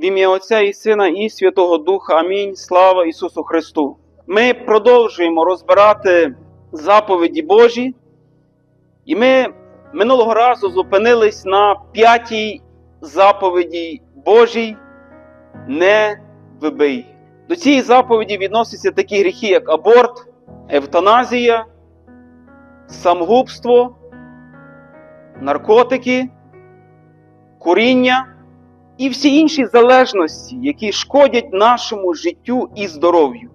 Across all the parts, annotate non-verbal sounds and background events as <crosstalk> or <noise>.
В ім'я Отця і Сина, і Святого Духа. Амінь. Слава Ісусу Христу. Ми продовжуємо розбирати заповіді Божі, і ми минулого разу зупинились на п'ятій заповіді Божій не вибий. До цієї заповіді відносяться такі гріхи, як аборт, евтаназія, самогубство, наркотики, куріння і всі інші залежності, які шкодять нашому життю і здоров'ю.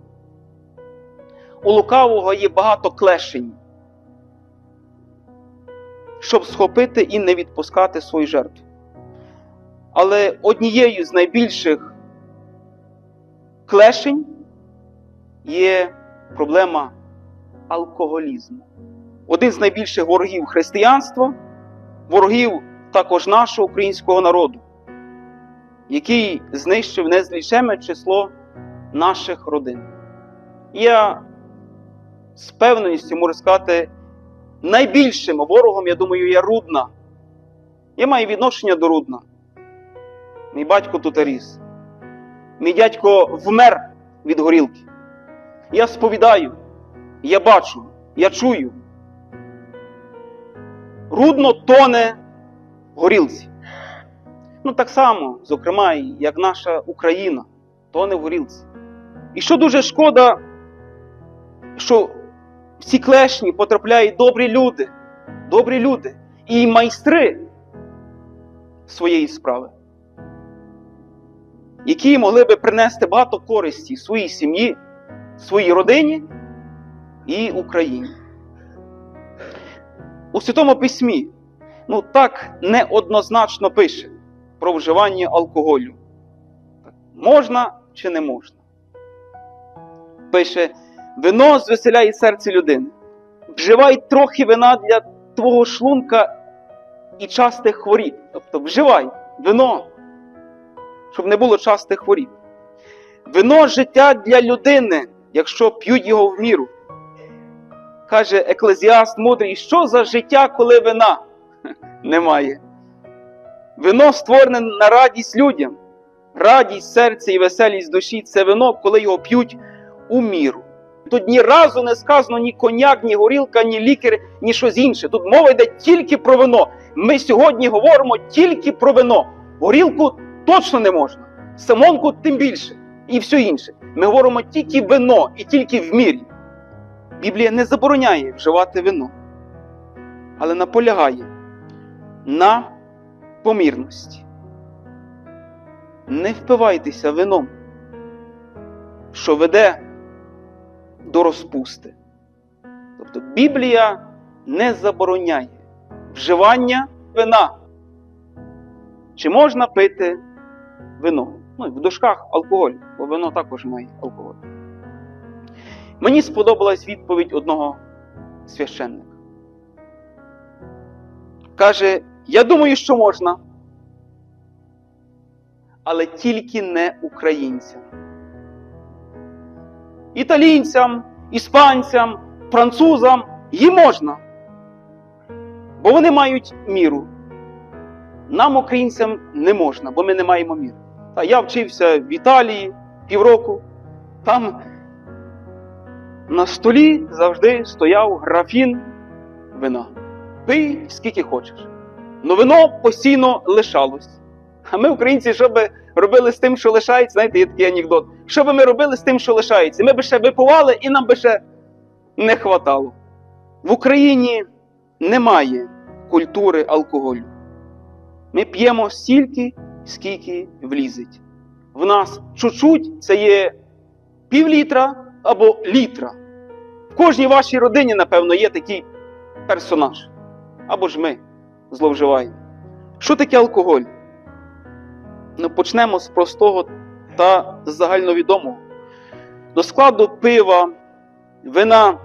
У лукавого є багато клешень, щоб схопити і не відпускати свою жертву. Але однією з найбільших клешень є проблема алкоголізму. Один з найбільших ворогів християнства, ворогів також нашого українського народу, який знищив незлічеме число наших родин. Я з певністю можу сказати, найбільшим ворогом, я думаю, є Рудна. Я маю відношення до Рудна. Мій батько тут ріс. Мій дядько вмер від горілки. Я сповідаю, я бачу, я чую. Рудно тоне в горілці. Ну, так само, зокрема, як наша Україна тоне в горілці. І що дуже шкода, що в ці клешні потрапляють добрі люди, добрі люди і майстри своєї справи, які могли би принести багато користі своїй сім'ї, своїй родині і Україні. У Святому Письмі ну, так неоднозначно пише про вживання алкоголю. Можна чи не можна? Пише, вино звеселяє серце людини. Вживай трохи вина для твого шлунка і частих хворіб. Тобто вживай вино, щоб не було частих хворіб. Вино життя для людини, якщо п'ють його в міру. Каже еклезіаст мудрий, що за життя, коли вина <laughs> немає. Вино створене на радість людям. Радість серця і веселість душі це вино, коли його п'ють у міру. Тут ні разу не сказано ні коньяк, ні горілка, ні лікар, ні щось інше. Тут мова йде тільки про вино. Ми сьогодні говоримо тільки про вино. Горілку точно не можна, самонку тим більше, і все інше. Ми говоримо тільки вино і тільки в мірі. Біблія не забороняє вживати вино, але наполягає на помірності. Не впивайтеся вином, що веде до розпусти. Тобто Біблія не забороняє вживання вина. Чи можна пити вино? Ну, в дужках алкоголь, бо вино також має алкоголь. Мені сподобалась відповідь одного священника. Каже, я думаю, що можна, але тільки не українцям. Італійцям, іспанцям, французам їм можна, бо вони мають міру. Нам, українцям, не можна, бо ми не маємо міри. Та я вчився в Італії півроку, там на столі завжди стояв графін вина. Пий скільки хочеш. Но вино постійно лишалось. А ми, українці, що би робили з тим, що лишається, знаєте, є такий анекдот. Що би ми робили з тим, що лишається? Ми би ще випивали і нам би ще не хватало. В Україні немає культури алкоголю. Ми п'ємо стільки, скільки влізить. В нас чуть-чуть це є пів літра або літра. В кожній вашій родині, напевно, є такий персонаж. Або ж ми зловживаємо. Що таке алкоголь? Ну, почнемо з простого та загальновідомого. До складу пива, вина,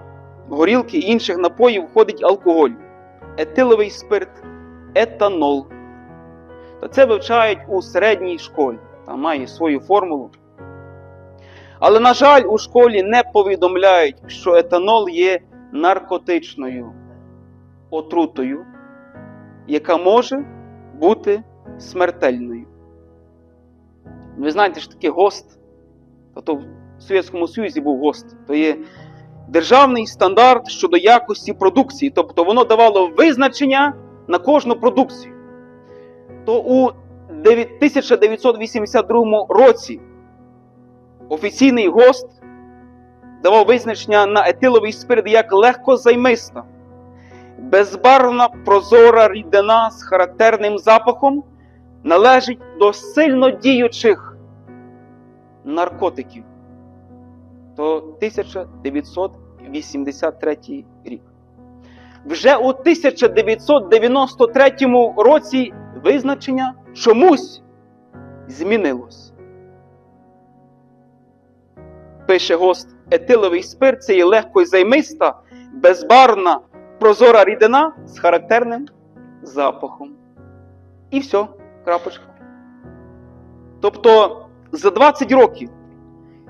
горілки і інших напоїв входить алкоголь, етиловий спирт, етанол. Та це вивчають у середній школі, там має свою формулу. Але, на жаль, у школі не повідомляють, що етанол є наркотичною отрутою, яка може бути смертельною. Ви знаєте, що таке ГОСТ? Тобто в Совєтському Союзі був ГОСТ. То є державний стандарт щодо якості продукції. Тобто воно давало визначення на кожну продукцію. То у 1982 році офіційний ГОСТ давав визначення на етиловий спирт як легкозаймиста, безбарвна прозора рідина з характерним запахом належить до сильно діючих наркотиків. То 1983 рік. Вже у 1993 році визначення чомусь змінилось. Пише гост, етиловий спирт це є легко займиста, безбарвна, прозора рідина з характерним запахом. І все, крапочка. Тобто за 20 років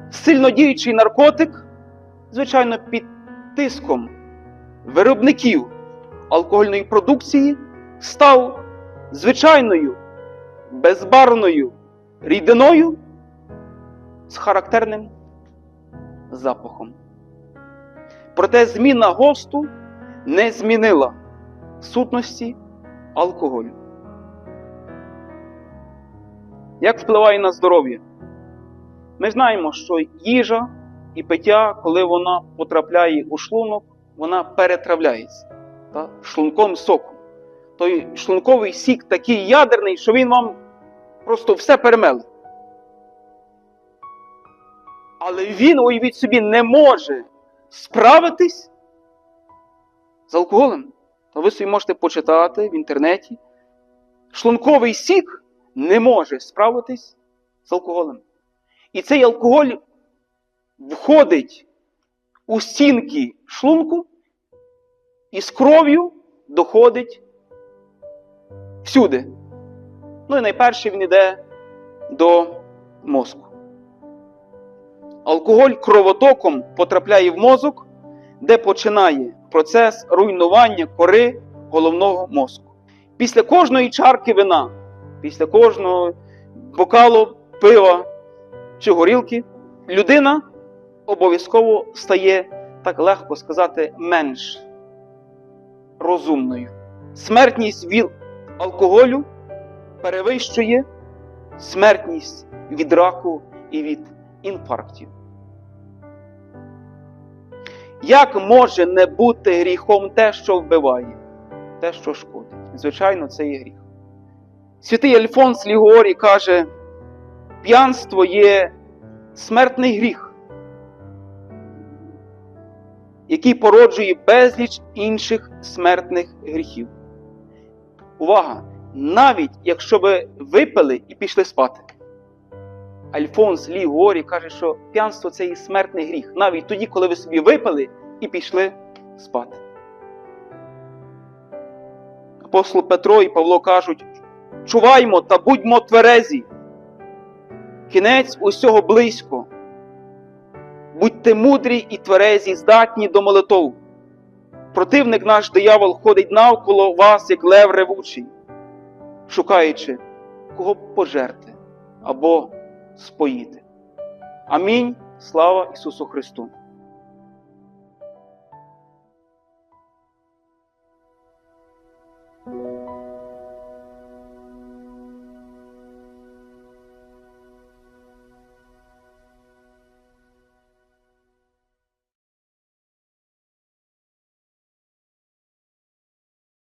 сильнодіючий наркотик, звичайно, під тиском виробників алкогольної продукції став звичайною безбарвною рідиною з характерним запахом. Проте зміна госту не змінила сутності алкоголю. Як впливає на здоров'я? Ми знаємо, що їжа і пиття, коли вона потрапляє у шлунок, вона перетравляється та, шлунком соком. Той шлунковий сік такий ядерний, що він вам просто все перемеле. Але він, уявіть собі, не може справитись алкоголем. То ви собі можете почитати в інтернеті. Шлунковий сік не може справитись з алкоголем. І цей алкоголь входить у стінки шлунку і з кров'ю доходить всюди. Ну і найперше він йде до мозку. Алкоголь кровотоком потрапляє в мозок, де починає процес руйнування кори головного мозку. Після кожної чарки вина, після кожного бокалу пива чи горілки, людина обов'язково стає, так легко сказати, менш розумною. Смертність від алкоголю перевищує смертність від раку і від інфарктів. Як може не бути гріхом те, що вбиває, те, що шкодить? Звичайно, це є гріх. Святий Альфонс Лігорі каже, п'янство є смертний гріх, який породжує безліч інших смертних гріхів. Увага! Навіть якщо ви випили і пішли спати. Альфонс Лі Горі каже, що п'янство це і смертний гріх. Навіть тоді, коли ви собі випили і пішли спати. Апостол Петро і Павло кажуть: чуваймо та будьмо тверезі. Кінець усього близько. Будьте мудрі і тверезі, здатні до молитов. Противник наш диявол ходить навколо вас, як лев ревучий, шукаючи, кого пожерти або споїти. Амінь. Слава Ісусу Христу!